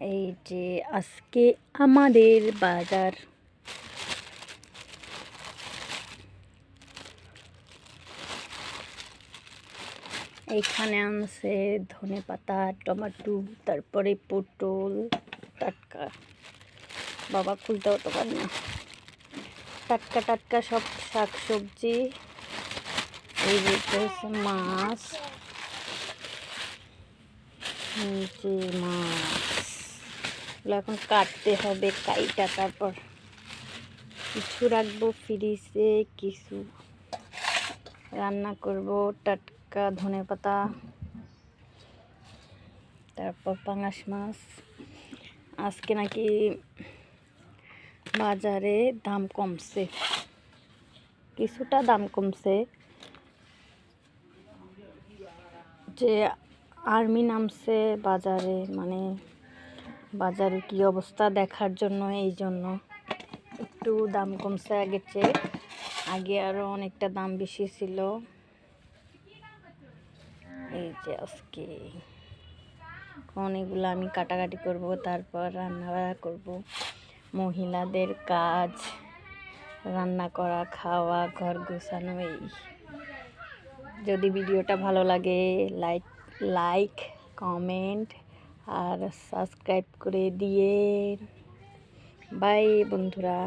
এই যে আজকে আমাদের বাজার। এইখানে আনছে ধনে পাতা, টমেটো, তারপরে পটল, টাটকা। বাবা খুলতে হতে পারে না। টাটকা টাটকা সব শাক সবজি এই যে হচ্ছে মাছ। মাছ। এগুলো এখন কাটতে হবে, কাইটা তারপর কিছু রাখব ফ্রিজে, কিছু রান্না করব, টাটকা ধনে পাতা, তারপর পাঙাশ মাছ। আজকে নাকি বাজারে দাম কমছে, কিছুটা দাম কমছে। যে আর্মি নামছে বাজারে মানে বাজারে কি অবস্থা দেখার জন্য এই জন্য একটু দাম কমছে আগের চেয়ে। আগে আরও অনেকটা দাম বেশি ছিল। এই যে আজকে অনেকগুলো আমি কাটাকাটি করব, তারপর রান্না বান্না করব। মহিলাদের কাজ, রান্না করা, খাওয়া, ঘর গোছানো, এই। যদি ভিডিওটা ভালো লাগে, লাইক লাইক, কমেন্ট আর সাবস্ক্রাইব করে দিয়ে বাই বন্ধুরা